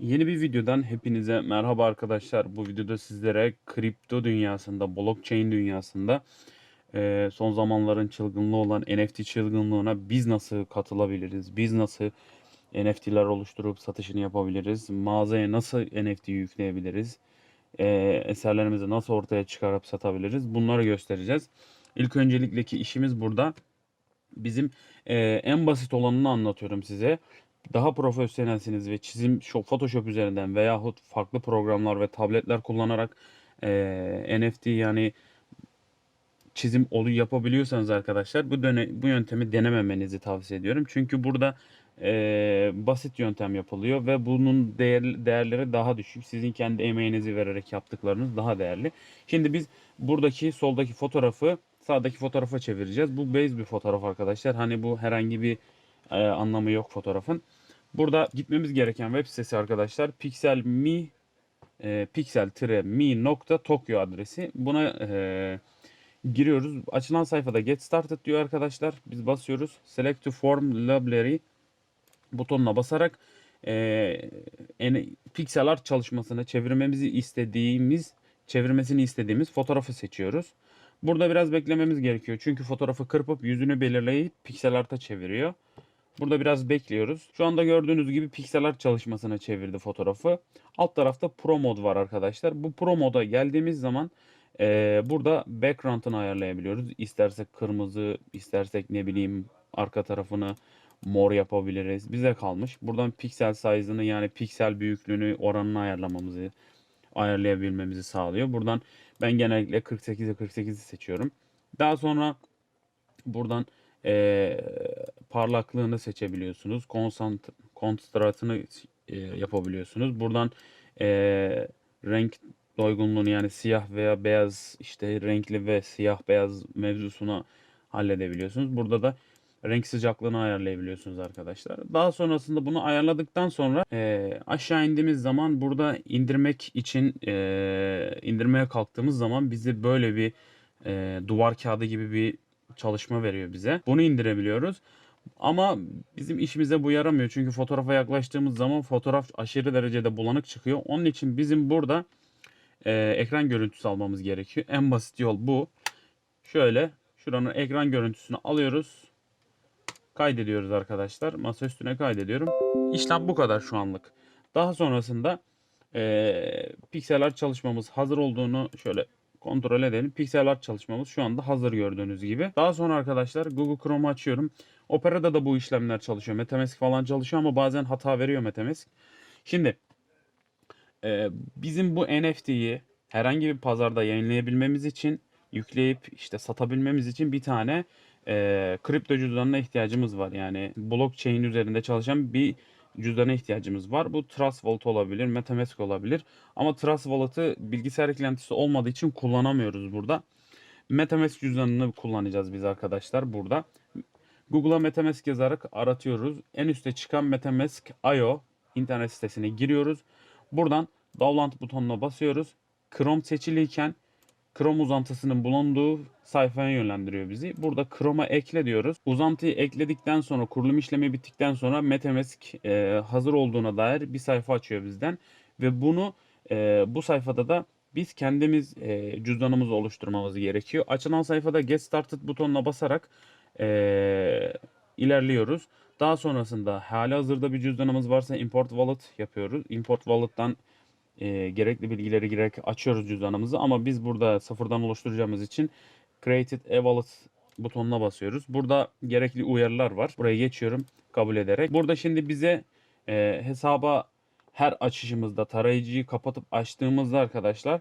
Yeni bir videodan hepinize merhaba arkadaşlar. Bu videoda sizlere kripto dünyasında, blockchain dünyasında eee, son zamanların çılgınlığı olan NFT çılgınlığına biz nasıl katılabiliriz? Biz nasıl NFT'ler oluşturup satışını yapabiliriz? Mağazaya nasıl NFT yükleyebiliriz? Eee, eserlerimizi nasıl ortaya çıkarıp satabiliriz? Bunları göstereceğiz. İlk öncelikle ki işimiz burada bizim eee, en basit olanını anlatıyorum size. Daha profesyonelsiniz ve çizim Photoshop üzerinden veyahut farklı programlar ve tabletler kullanarak eee, NFT yani çizim olu yapabiliyorsanız arkadaşlar bu döne, bu yöntemi denememenizi tavsiye ediyorum. Çünkü burada eee, basit yöntem yapılıyor ve bunun değer, değerleri daha düşük. Sizin kendi emeğinizi vererek yaptıklarınız daha değerli. Şimdi biz buradaki soldaki fotoğrafı sağdaki fotoğrafa çevireceğiz. Bu base bir fotoğraf arkadaşlar. Hani bu herhangi bir e, anlamı yok fotoğrafın. Burada gitmemiz gereken web sitesi arkadaşlar pixelmi e, pixel-mi.tokyo adresi. Buna e, giriyoruz. Açılan sayfada get started diyor arkadaşlar. Biz basıyoruz. Select to form library butonuna basarak e, pixel art çalışmasını çevirmemizi istediğimiz çevirmesini istediğimiz fotoğrafı seçiyoruz. Burada biraz beklememiz gerekiyor. Çünkü fotoğrafı kırpıp yüzünü belirleyip piksel art'a çeviriyor. Burada biraz bekliyoruz. Şu anda gördüğünüz gibi piksel çalışmasına çevirdi fotoğrafı. Alt tarafta Pro mod var arkadaşlar. Bu Pro moda geldiğimiz zaman eee, burada background'ını ayarlayabiliyoruz. İstersek kırmızı, istersek ne bileyim arka tarafını mor yapabiliriz. Bize kalmış. Buradan piksel size'ını yani piksel büyüklüğünü, oranını ayarlamamızı ayarlayabilmemizi sağlıyor. Buradan ben genellikle 48'e 48'i seçiyorum. Daha sonra buradan eee, parlaklığını seçebiliyorsunuz. Konsant, kontrastını e, yapabiliyorsunuz. Buradan eee, renk doygunluğunu yani siyah veya beyaz işte renkli ve siyah beyaz mevzusunu halledebiliyorsunuz. Burada da renk sıcaklığını ayarlayabiliyorsunuz arkadaşlar. Daha sonrasında bunu ayarladıktan sonra eee, aşağı indiğimiz zaman burada indirmek için eee, indirmeye kalktığımız zaman bizi böyle bir eee, duvar kağıdı gibi bir çalışma veriyor bize. Bunu indirebiliyoruz. Ama bizim işimize bu yaramıyor. Çünkü fotoğrafa yaklaştığımız zaman fotoğraf aşırı derecede bulanık çıkıyor. Onun için bizim burada eee, ekran görüntüsü almamız gerekiyor. En basit yol bu. Şöyle şuranın ekran görüntüsünü alıyoruz. Kaydediyoruz arkadaşlar. Masa üstüne kaydediyorum. İşlem bu kadar şu anlık. Daha sonrasında eee piksel art çalışmamız hazır olduğunu şöyle kontrol edelim. Piksel art çalışmamız şu anda hazır gördüğünüz gibi. Daha sonra arkadaşlar Google Chrome'u açıyorum. Opera'da da bu işlemler çalışıyor. Metamask falan çalışıyor ama bazen hata veriyor Metamask. Şimdi eee, bizim bu NFT'yi herhangi bir pazarda yayınlayabilmemiz için yükleyip işte satabilmemiz için bir tane eee kripto cüzdanına ihtiyacımız var. Yani blockchain üzerinde çalışan bir cüzdana ihtiyacımız var. Bu Trust Wallet olabilir, Metamask olabilir. Ama Trust Wallet'ı bilgisayar eklentisi olmadığı için kullanamıyoruz burada. Metamask cüzdanını kullanacağız biz arkadaşlar burada. Google'a Metamask yazarak aratıyoruz. En üstte çıkan Metamask.io internet sitesine giriyoruz. Buradan download butonuna basıyoruz. Chrome seçiliyken Chrome uzantısının bulunduğu sayfaya yönlendiriyor bizi. Burada Chrome'a ekle diyoruz. Uzantıyı ekledikten sonra kurulum işlemi bittikten sonra MetaMask e, hazır olduğuna dair bir sayfa açıyor bizden. Ve bunu e, bu sayfada da biz kendimiz e, cüzdanımızı oluşturmamız gerekiyor. Açılan sayfada Get Started butonuna basarak e, ilerliyoruz. Daha sonrasında hali hazırda bir cüzdanımız varsa Import Wallet yapıyoruz. Import Wallet'tan e, gerekli bilgileri girerek açıyoruz cüzdanımızı ama biz burada sıfırdan oluşturacağımız için Created a Wallet butonuna basıyoruz. Burada gerekli uyarılar var. Buraya geçiyorum kabul ederek. Burada şimdi bize e, hesaba her açışımızda tarayıcıyı kapatıp açtığımızda arkadaşlar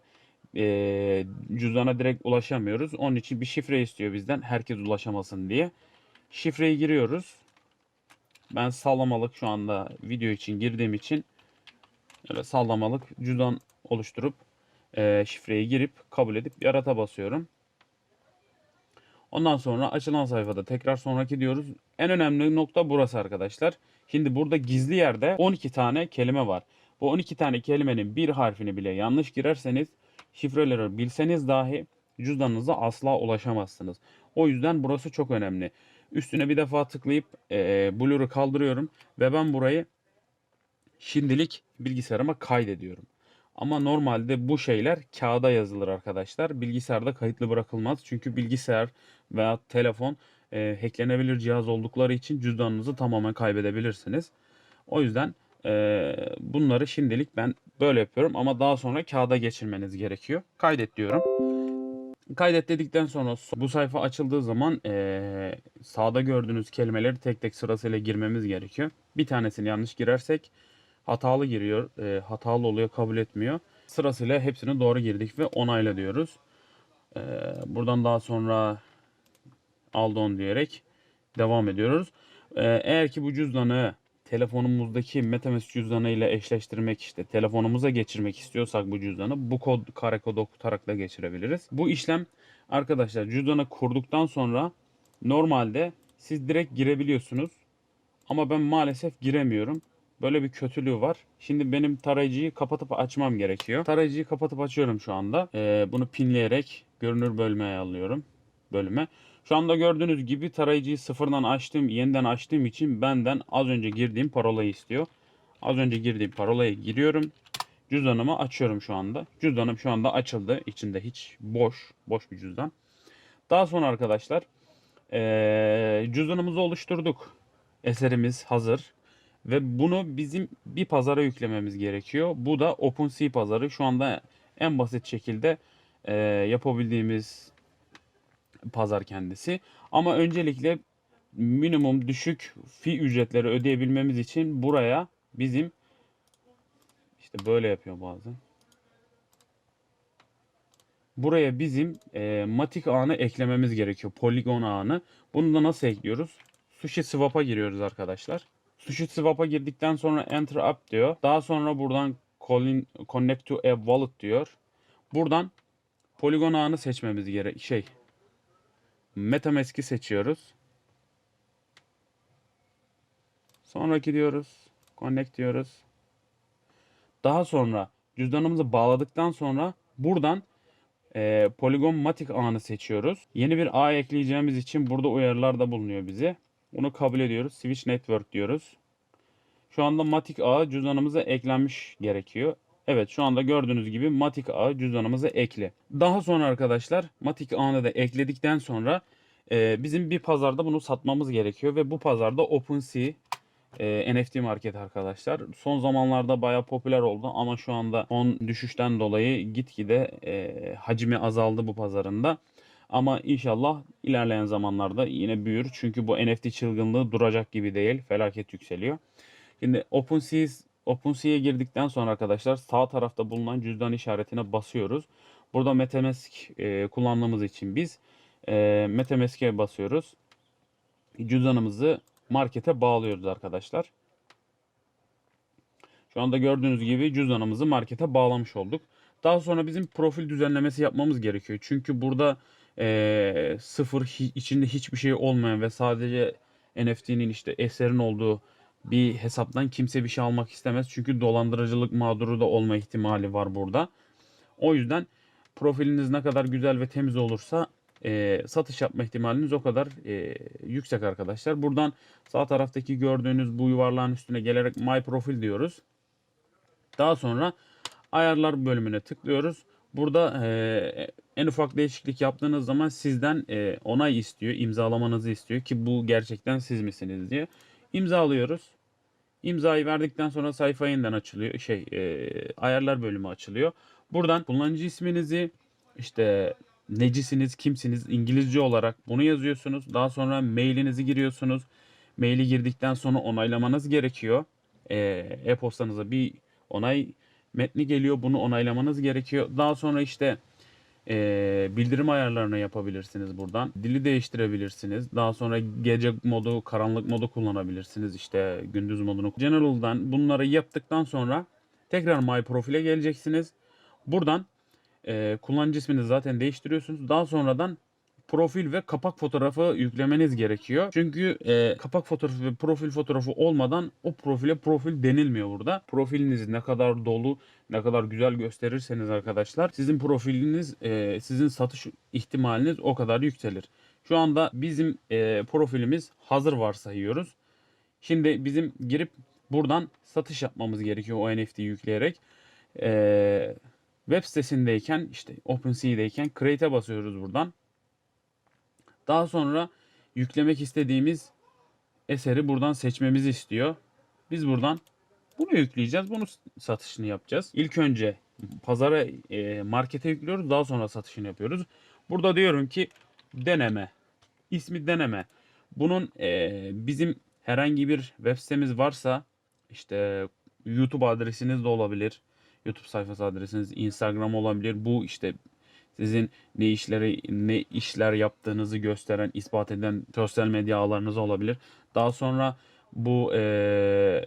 e, cüzdana direkt ulaşamıyoruz. Onun için bir şifre istiyor bizden herkes ulaşamasın diye. Şifreyi giriyoruz. Ben sallamalık şu anda video için girdiğim için Öyle sallamalık cüzdan oluşturup e, şifreyi girip kabul edip yarata basıyorum. Ondan sonra açılan sayfada tekrar sonraki diyoruz. En önemli nokta burası arkadaşlar. Şimdi burada gizli yerde 12 tane kelime var. Bu 12 tane kelimenin bir harfini bile yanlış girerseniz şifreleri bilseniz dahi cüzdanınıza asla ulaşamazsınız. O yüzden burası çok önemli. Üstüne bir defa tıklayıp e, blur'u kaldırıyorum ve ben burayı şimdilik bilgisayarıma kaydediyorum. Ama normalde bu şeyler kağıda yazılır arkadaşlar. Bilgisayarda kayıtlı bırakılmaz. Çünkü bilgisayar veya telefon e, hacklenebilir cihaz oldukları için cüzdanınızı tamamen kaybedebilirsiniz. O yüzden e, bunları şimdilik ben böyle yapıyorum ama daha sonra kağıda geçirmeniz gerekiyor. Kaydet diyorum. Kaydet dedikten sonra bu sayfa açıldığı zaman e, sağda gördüğünüz kelimeleri tek tek sırasıyla girmemiz gerekiyor. Bir tanesini yanlış girersek hatalı giriyor, e, hatalı oluyor, kabul etmiyor. Sırasıyla hepsini doğru girdik ve onayla diyoruz. E, buradan daha sonra Aldon diyerek devam ediyoruz. E, eğer ki bu cüzdanı telefonumuzdaki MetaMask cüzdanı ile eşleştirmek işte telefonumuza geçirmek istiyorsak bu cüzdanı bu kod kare kodu okutarak da geçirebiliriz. Bu işlem arkadaşlar cüzdanı kurduktan sonra normalde siz direkt girebiliyorsunuz. Ama ben maalesef giremiyorum. Böyle bir kötülüğü var. Şimdi benim tarayıcıyı kapatıp açmam gerekiyor. Tarayıcıyı kapatıp açıyorum şu anda. Ee, bunu pinleyerek görünür bölmeye alıyorum. Bölüme. Şu anda gördüğünüz gibi tarayıcıyı sıfırdan açtım, yeniden açtığım için benden az önce girdiğim parolayı istiyor. Az önce girdiğim parolayı giriyorum. Cüzdanımı açıyorum şu anda. Cüzdanım şu anda açıldı. İçinde hiç boş, boş bir cüzdan. Daha sonra arkadaşlar ee, cüzdanımızı oluşturduk. Eserimiz hazır. Ve bunu bizim bir pazara yüklememiz gerekiyor. Bu da OpenSea pazarı. Şu anda en basit şekilde e, yapabildiğimiz pazar kendisi. Ama öncelikle minimum düşük fi ücretleri ödeyebilmemiz için buraya bizim işte böyle yapıyor bazen. Buraya bizim e, matik ağını eklememiz gerekiyor. Polygon ağını. Bunu da nasıl ekliyoruz? Sushi Swap'a giriyoruz arkadaşlar. Sushi Swap'a girdikten sonra Enter Up diyor. Daha sonra buradan Connect to a Wallet diyor. Buradan Polygon ağını seçmemiz gerek. Şey, MetaMask'i seçiyoruz. Sonraki diyoruz. Connect diyoruz. Daha sonra cüzdanımızı bağladıktan sonra buradan e, Polygon Matic ağını seçiyoruz. Yeni bir ağ ekleyeceğimiz için burada uyarılar da bulunuyor bize. Bunu kabul ediyoruz. Switch Network diyoruz. Şu anda Matic ağı cüzdanımıza eklenmiş gerekiyor. Evet şu anda gördüğünüz gibi Matic ağı cüzdanımıza ekli. Daha sonra arkadaşlar Matic ağını da ekledikten sonra e, bizim bir pazarda bunu satmamız gerekiyor. Ve bu pazarda OpenSea e, NFT market arkadaşlar. Son zamanlarda baya popüler oldu ama şu anda son düşüşten dolayı gitgide e, hacmi azaldı bu pazarında. Ama inşallah ilerleyen zamanlarda yine büyür. Çünkü bu NFT çılgınlığı duracak gibi değil. Felaket yükseliyor. Şimdi OpenSea OpenSea'ya girdikten sonra arkadaşlar sağ tarafta bulunan cüzdan işaretine basıyoruz. Burada MetaMask e, kullandığımız için biz e, MetaMask'e basıyoruz. Cüzdanımızı markete bağlıyoruz arkadaşlar. Şu anda gördüğünüz gibi cüzdanımızı markete bağlamış olduk. Daha sonra bizim profil düzenlemesi yapmamız gerekiyor. Çünkü burada e, sıfır içinde hiçbir şey olmayan ve sadece NFT'nin işte eserin olduğu bir hesaptan kimse bir şey almak istemez. Çünkü dolandırıcılık mağduru da olma ihtimali var burada. O yüzden profiliniz ne kadar güzel ve temiz olursa e, satış yapma ihtimaliniz o kadar e, yüksek arkadaşlar. Buradan sağ taraftaki gördüğünüz bu yuvarlağın üstüne gelerek My Profil diyoruz. Daha sonra ayarlar bölümüne tıklıyoruz. Burada e, en ufak değişiklik yaptığınız zaman sizden e, onay istiyor, imzalamanızı istiyor ki bu gerçekten siz misiniz diye. İmzalıyoruz. İmzayı verdikten sonra sayfa yeniden açılıyor. Şey, e, ayarlar bölümü açılıyor. Buradan kullanıcı isminizi, işte necisiniz, kimsiniz İngilizce olarak bunu yazıyorsunuz. Daha sonra mailinizi giriyorsunuz. Maili girdikten sonra onaylamanız gerekiyor. E, E-postanıza bir onay metni geliyor. Bunu onaylamanız gerekiyor. Daha sonra işte e, bildirim ayarlarını yapabilirsiniz buradan. Dili değiştirebilirsiniz. Daha sonra gece modu, karanlık modu kullanabilirsiniz. İşte gündüz modunu. General'dan bunları yaptıktan sonra tekrar My Profil'e geleceksiniz. Buradan e, kullanıcı ismini zaten değiştiriyorsunuz. Daha sonradan profil ve kapak fotoğrafı yüklemeniz gerekiyor. Çünkü e, kapak fotoğrafı ve profil fotoğrafı olmadan o profile profil denilmiyor burada. Profilinizi ne kadar dolu, ne kadar güzel gösterirseniz arkadaşlar sizin profiliniz, e, sizin satış ihtimaliniz o kadar yükselir. Şu anda bizim e, profilimiz hazır varsayıyoruz. Şimdi bizim girip buradan satış yapmamız gerekiyor o NFT yükleyerek. Ee, web sitesindeyken işte OpenSea'deyken Create'e basıyoruz buradan. Daha sonra yüklemek istediğimiz eseri buradan seçmemizi istiyor. Biz buradan bunu yükleyeceğiz. Bunu satışını yapacağız. İlk önce pazara e, markete yüklüyoruz. Daha sonra satışını yapıyoruz. Burada diyorum ki deneme. İsmi deneme. Bunun e, bizim herhangi bir web sitemiz varsa işte YouTube adresiniz de olabilir. YouTube sayfası adresiniz, Instagram olabilir. Bu işte sizin ne işleri ne işler yaptığınızı gösteren, ispat eden sosyal medya ağlarınız olabilir. Daha sonra bu e,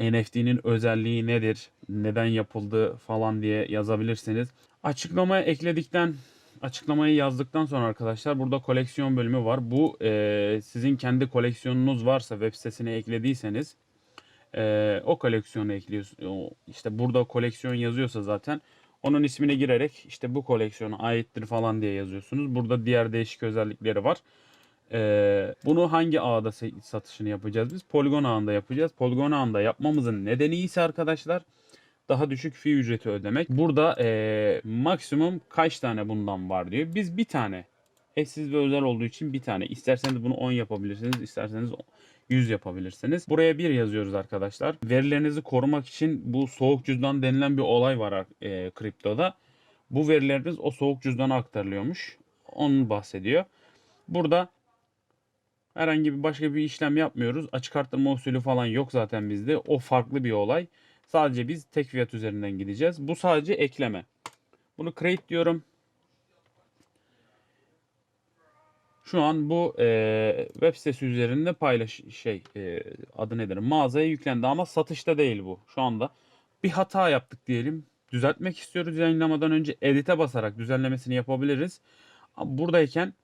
NFT'nin özelliği nedir, neden yapıldı falan diye yazabilirsiniz. Açıklamaya ekledikten açıklamayı yazdıktan sonra arkadaşlar burada koleksiyon bölümü var. Bu e, sizin kendi koleksiyonunuz varsa web sitesine eklediyseniz e, o koleksiyonu ekliyorsunuz. İşte burada koleksiyon yazıyorsa zaten onun ismine girerek işte bu koleksiyona aittir falan diye yazıyorsunuz. Burada diğer değişik özellikleri var. Ee, bunu hangi ağda satışını yapacağız biz? Polygon ağında yapacağız. Polygon ağında yapmamızın nedeni ise arkadaşlar daha düşük fee ücreti ödemek. Burada ee, maksimum kaç tane bundan var diyor. Biz bir tane eşsiz ve özel olduğu için bir tane. İsterseniz bunu 10 yapabilirsiniz. isterseniz 100 yapabilirsiniz. Buraya bir yazıyoruz arkadaşlar. Verilerinizi korumak için bu soğuk cüzdan denilen bir olay var e, kriptoda. Bu verileriniz o soğuk cüzdana aktarılıyormuş. Onu bahsediyor. Burada herhangi bir başka bir işlem yapmıyoruz. Açık arttırma usulü falan yok zaten bizde. O farklı bir olay. Sadece biz tek fiyat üzerinden gideceğiz. Bu sadece ekleme. Bunu create diyorum. Şu an bu e, web sitesi üzerinde paylaş şey e, adı nedir? Mağazaya yüklendi ama satışta değil bu. Şu anda bir hata yaptık diyelim. Düzeltmek istiyoruz yayınlamadan önce edit'e basarak düzenlemesini yapabiliriz. Buradayken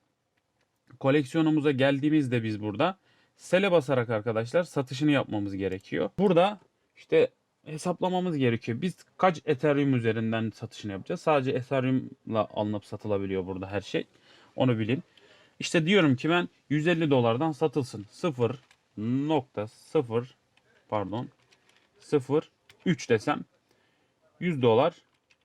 koleksiyonumuza geldiğimizde biz burada sele basarak arkadaşlar satışını yapmamız gerekiyor. Burada işte hesaplamamız gerekiyor. Biz kaç Ethereum üzerinden satışını yapacağız? Sadece Ethereum'la alınıp satılabiliyor burada her şey. Onu bilin. İşte diyorum ki ben 150 dolardan satılsın. 0 nokta 0 pardon 0 3 desem 100 dolar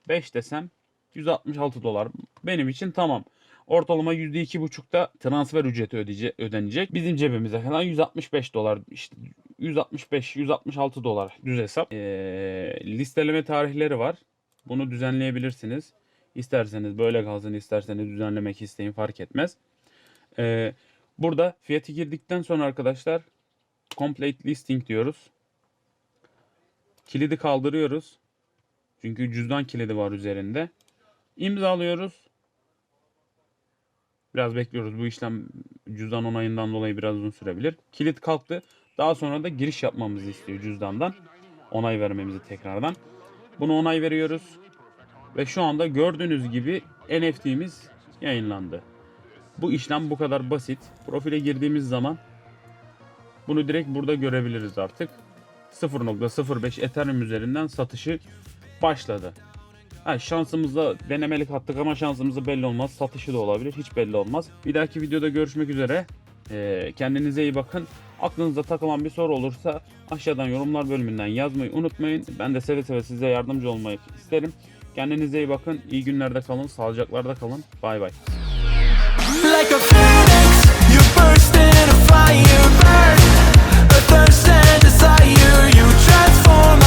5 desem 166 dolar benim için tamam. Ortalama %2,5'da transfer ücreti ödeyecek, ödenecek. Bizim cebimize kalan 165 dolar işte 165 166 dolar düz hesap. Ee, listeleme tarihleri var. Bunu düzenleyebilirsiniz. İsterseniz böyle kalsın, isterseniz düzenlemek isteyin fark etmez. Ee, burada fiyatı girdikten sonra arkadaşlar complete listing diyoruz. Kilidi kaldırıyoruz. Çünkü cüzdan kilidi var üzerinde. İmzalıyoruz. Biraz bekliyoruz. Bu işlem cüzdan onayından dolayı biraz uzun sürebilir. Kilit kalktı. Daha sonra da giriş yapmamızı istiyor cüzdandan. Onay vermemizi tekrardan. Bunu onay veriyoruz. Ve şu anda gördüğünüz gibi NFT'miz yayınlandı. Bu işlem bu kadar basit. Profile girdiğimiz zaman bunu direkt burada görebiliriz artık. 0.05 Ethereum üzerinden satışı başladı. Ha, şansımızda denemelik attık ama şansımızda belli olmaz. Satışı da olabilir. Hiç belli olmaz. Bir dahaki videoda görüşmek üzere. Ee, kendinize iyi bakın. Aklınıza takılan bir soru olursa aşağıdan yorumlar bölümünden yazmayı unutmayın. Ben de seve seve size yardımcı olmayı isterim. Kendinize iyi bakın. İyi günlerde kalın. Sağlıcaklarda kalın. Bay bay. Burst in a fire, burn. A thirst and desire You transform